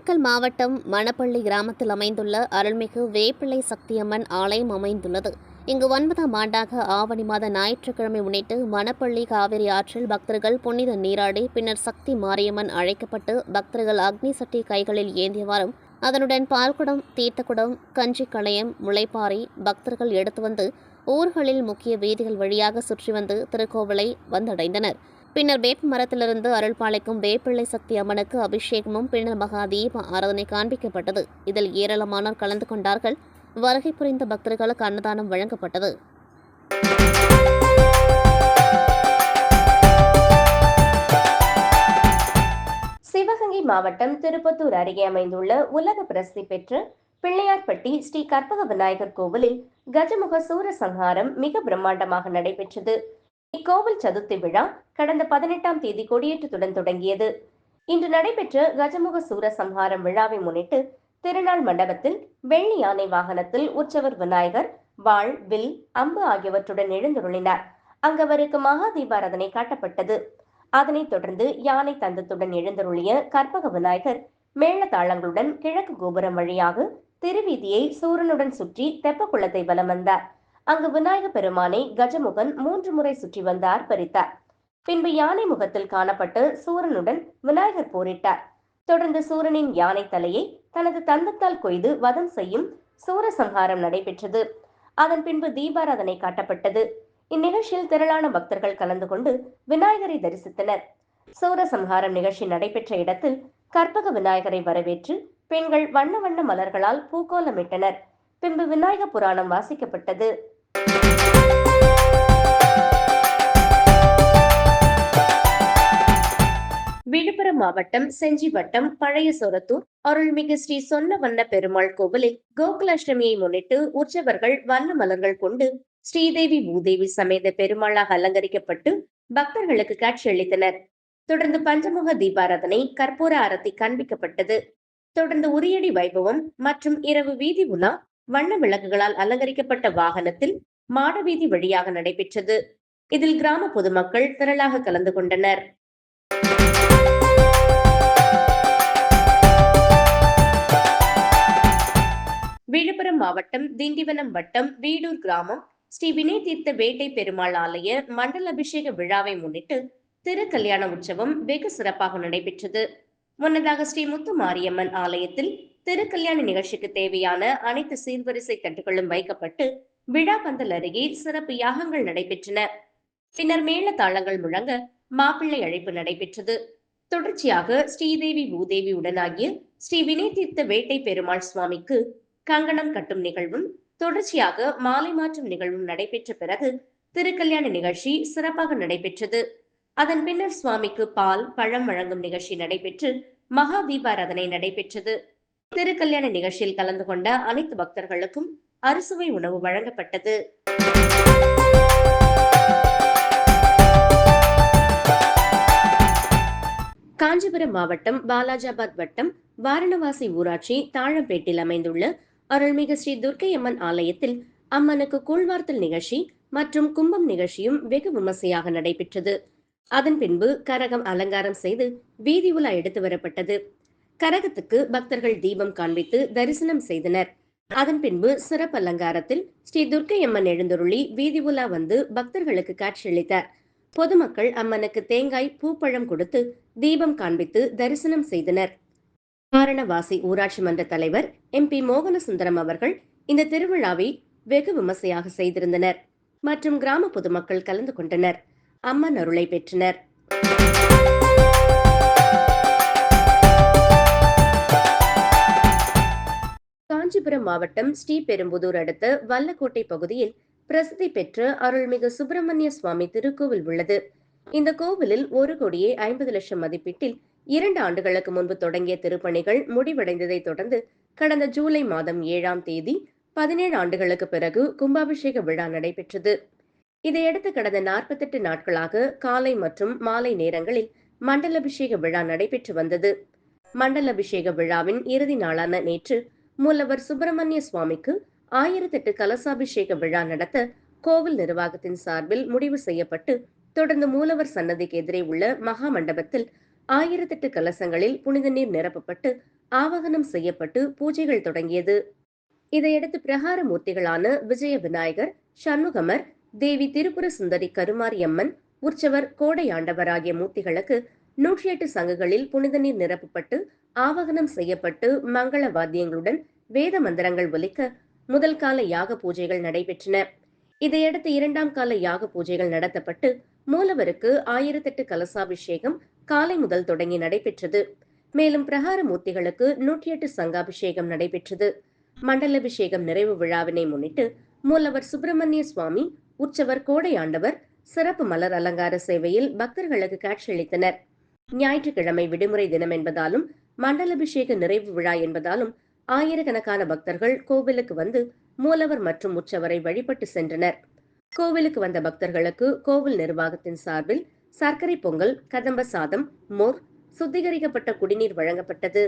நாமக்கல் மாவட்டம் மணப்பள்ளி கிராமத்தில் அமைந்துள்ள அருள்மிகு வேப்பிள்ளை சக்தியம்மன் ஆலயம் அமைந்துள்ளது. இங்கு ஒன்பதாம் ஆண்டாக ஆவணி மாத ஞாயிற்றுக்கிழமை முன்னிட்டு மணப்பள்ளி காவிரி ஆற்றில் பக்தர்கள் புனித நீராடி பின்னர் சக்தி மாரியம்மன் அழைக்கப்பட்டு பக்தர்கள் அக்னி சட்டி கைகளில் ஏந்தியவாறும் அதனுடன் பால்குடம் தீர்த்தக்குடம் கஞ்சி களையம் முளைப்பாறை பக்தர்கள் எடுத்து வந்து ஊர்களில் முக்கிய வீதிகள் வழியாக சுற்றி வந்து திருக்கோவிலை வந்தடைந்தனர். பின்னர் வேப்ப மரத்திலிருந்து அருள்பாளைக்கும் வேப்பிள்ளை சக்தி அம்மனுக்கு அபிஷேகமும் பின்னர் மகா தீப ஆராதனை காண்பிக்கப்பட்டது. இதில் ஏராளமானோர் கலந்து கொண்டார்கள். வருகை புரிந்த பக்தர்களுக்கு அன்னதானம் வழங்கப்பட்டது. சிவகங்கை மாவட்டம் திருப்பத்தூர் அருகே அமைந்துள்ள உலக பிரசித்தி பெற்ற பிள்ளையார்பட்டி ஸ்ரீ கற்பக விநாயகர் கோவிலில் கஜமுக சூரசங்காரம் மிக பிரம்மாண்டமாக நடைபெற்றது. இக்கோவில் சதுர்த்தி விழா கடந்த பதினெட்டாம் தேதி கொடியேற்றத்துடன் தொடங்கியது. இன்று நடைபெற்ற கஜமுக சூரசம்ஹாரம் விழாவை முன்னிட்டு திருநாள் மண்டபத்தில் வெள்ளி யானை வாகனத்தில் உற்சவர் விநாயகர் வாள் வில் அம்பு ஆகியவற்றுடன் எழுந்துருளினார். அங்கு அவருக்கு மகா தீபாராதனை காட்டப்பட்டது. அதனைத் தொடர்ந்து யானை தந்தத்துடன் எழுந்தருளிய கற்பக விநாயகர் மேளதாளங்களுடன் கிழக்கு கோபுரம் வழியாக திருவீதியை சூரனுடன் சுற்றி தெப்பக்குளத்தை வலம் வந்தார். அங்கு விநாயக பெருமானை கஜமுகன் மூன்று முறை சுற்றி வந்தார் பறித்தார் பின்பு யானை முகத்தில் காணப்பட்டு சூரனுடன் விநாயகர் போரிட்டார். தொடர்ந்து சூரனின் யானை தலையை தனது தந்தத்தால் கொய்து வதம் செய்யும் சூரசம்ஹாரம் நடைபெற்றது. அதன் பின்பு தீபாராதனை காட்டப்பட்டது. இந்நிகழ்ச்சியில் திரளான பக்தர்கள் கலந்து கொண்டு விநாயகரை தரிசித்தனர். சூரசம்ஹாரம் நிகழ்ச்சி நடைபெற்ற இடத்தில் கற்பக விநாயகரை வரவேற்று பெண்கள் வண்ண வண்ண மலர்களால் பூக்கோலமிட்டனர். பின்பு விநாயக புராணம் வாசிக்கப்பட்டது. விழுப்புரம் மாவட்டம் செஞ்சி வட்டம் பழைய சொரத்தூர் அருள்மிகு ஸ்ரீ சொன்ன வண்ண பெருமாள் கோவிலில் கோகுலாஷ்டமியை முன்னிட்டு உற்சவர்கள் வண்ண மலர்கள் கொண்டு ஸ்ரீதேவி பூதேவி சமேத பெருமாளாக அலங்கரிக்கப்பட்டு பக்தர்களுக்கு காட்சியளித்தனர் தொடர்ந்து பஞ்சமுக தீபாராதனை கற்பூர அரத்தி காண்பிக்கப்பட்டது தொடர்ந்து உரியடி வைபவம் மற்றும் இரவு வீதி உலா வண்ண விளக்குகளால் அலங்கரிக்கப்பட்ட வாகனத்தில் மாடவீதி வழியாக நடைபெற்றது. இதில் கிராம பொதுமக்கள் திரளாக கலந்து கொண்டனர். விழுப்புரம் மாவட்டம் திண்டிவனம் வட்டம் வீடூர் கிராமம் ஸ்ரீ வினய் தீர்த்த வேட்டை பெருமாள் ஆலய மண்டல அபிஷேக விழாவை முன்னிட்டு திருக்கல்யாண உற்சவம் வெகு சிறப்பாக நடைபெற்றது. முன்னதாக ஸ்ரீ முத்து மாரியம்மன் ஆலயத்தில் திருக்கல்யாண நிகழ்ச்சிக்கு தேவையான அனைத்து சீர்வரிசை தட்டுகளும் வைக்கப்பட்டு விழா பந்தல் அருகே சிறப்பு யாகங்கள் நடைபெற்றன. பின்னர் மேள தாளங்கள் முழங்க மாப்பிள்ளை அழைப்பு நடைபெற்றது. தொடர்ச்சியாக ஸ்ரீதேவி பூதேவி உடனாகிய ஸ்ரீ வினய் தீர்த்த வேட்டை பெருமாள் சுவாமிக்கு கங்கணம் கட்டும் நிகழ்வும் தொடர்ச்சியாக மாலை மாற்றும் நிகழ்வும் நடைபெற்ற பிறகு திருக்கல்யாண நிகழ்ச்சி சிறப்பாக நடைபெற்றது. அதன் பின்னர் சுவாமிக்கு பால் பழம் வழங்கும் நிகழ்ச்சி நடைபெற்று மகா தீபாராதனை நடைபெற்றது. திருக்கல்யாண நிகழ்ச்சியில் கலந்து கொண்ட அனைத்து பக்தர்களுக்கும் அறுசுவை உணவு வழங்கப்பட்டது. காஞ்சிபுரம் மாவட்டம் பாலாஜாபாத் வட்டம் வாரணவாசி ஊராட்சி தாழம்பேட்டில் அமைந்துள்ள அருள்மிகு ஸ்ரீ துர்க்கையம்மன் ஆலயத்தில் அம்மனுக்கு கூழ்வார்த்தல் நிகழ்ச்சி மற்றும் கும்பம் நிகழ்ச்சியும் வெகு விமர்சையாக நடைபெற்றது. அதன் பின்பு கரகம் அலங்காரம் செய்து வீதி உலா எடுத்து வரப்பட்டது. கரகத்துக்கு பக்தர்கள் தீபம் காண்பித்து தரிசனம் செய்தனர். அதன் பின்பு சிறப்பு அலங்காரத்தில் ஸ்ரீ துர்க்கையம்மன் எழுந்தருளி வீதி உலா வந்து பக்தர்களுக்கு காட்சியளித்தார். பொதுமக்கள் அம்மனுக்கு தேங்காய் பூப்பழம் கொடுத்து தீபம் காண்பித்து தரிசனம் செய்தனர். காரணவாசி ஊராட்சி மன்ற தலைவர் எம் பி மோகனசுந்தரம் அவர்கள் இந்த திருவிழாவை வெகு விமர்சையாக செய்திருந்தனர் மற்றும் கிராம பொதுமக்கள் கலந்து கொண்டனர். அம்மன் அருளை பெற்றனர். காஞ்சிபுரம் மாவட்டம் ஸ்ரீபெரும்புதூர் அடுத்த வல்லக்கோட்டை பகுதியில் பிரசித்தி பெற்ற அருள்மிகு சுப்பிரமணிய சுவாமி திருக்கோவில் உள்ளது. இந்த கோவிலில் ஒரு கோடியே ஐம்பது லட்சம் மதிப்பீட்டில் இரண்டு ஆண்டுகளுக்கு முன்பு தொடங்கிய திருப்பணிகள் முடிவடைந்ததை தொடர்ந்து கடந்த ஜூலை மாதம் ஏழாம் தேதி பதினேழு ஆண்டுகளுக்கு பிறகு கும்பாபிஷேக விழா நடைபெற்றது. இதையடுத்து கடந்த நாற்பத்தெட்டு நாட்களாக காலை மற்றும் மாலை நேரங்களில் மண்டலாபிஷேக விழா நடைபெற்று வந்தது. மண்டலாபிஷேக விழாவின் இறுதி நாளான நேற்று மூலவர் சுப்பிரமணிய சுவாமிக்கு ஆயிரத்தெட்டு கலசாபிஷேக விழா நடத்த கோவில் நிர்வாகத்தின் சார்பில் முடிவு செய்யப்பட்டு தொடர்ந்து மூலவர் சன்னதிக்கு எதிரே உள்ள மகா மண்டபத்தில் ஆயிரத்தெட்டு கலசங்களில் புனித நீர் நிரப்பப்பட்டு ஆவகனம் செய்யப்பட்டு பூஜைகள் தொடங்கியது. இதையடுத்து பிரகார மூர்த்திகளான விஜய விநாயகர் சண்முகமர் தேவி திரிபுர சுந்தரி கருமாரியம்மன் உற்சவர் கோடையாண்டவர் ஆகிய மூர்த்திகளுக்கு நூற்றி எட்டு சங்குகளில் புனித நீர் நிரப்பப்பட்டு ஆவாகனம் செய்யப்பட்டு மங்கள வாத்தியங்களுடன் வேத மந்திரங்கள் ஒலிக்க முதல் கால யாக பூஜைகள் நடைபெற்றன. இதையடுத்து இரண்டாம் கால யாக பூஜைகள் நடத்தப்பட்டு மூலவருக்கு ஆயிரத்தெட்டு கலசாபிஷேகம் காலை முதல் தொடங்கி நடைபெற்றது. மேலும் பிரகார மூர்த்திகளுக்கு நூற்றி எட்டு சங்காபிஷேகம் நடைபெற்றது. மண்டலபிஷேகம் நிறைவு விழாவினை முன்னிட்டு மூலவர் சுப்பிரமணிய சுவாமி உற்சவர் கோடையாண்டவர் சிறப்பு மலர் அலங்கார சேவையில் பக்தர்களுக்கு காட்சியளித்தனர். ஞாயிற்றுக்கிழமை விடுமுறை தினம் என்பதாலும் மண்டலபிஷேக நிறைவு விழா என்பதாலும் ஆயிரக்கணக்கான பக்தர்கள் கோவிலுக்கு வந்து மூலவர் மற்றும் உற்சவரை வழிபட்டு சென்றனர். கோவிலுக்கு வந்த பக்தர்களுக்கு கோவில் நிர்வாகத்தின் சார்பில் சர்க்கரை பொங்கல் கதம்ப சாதம் மோர் சுத்திகரிக்கப்பட்ட குடிநீர் வழங்கப்பட்டது.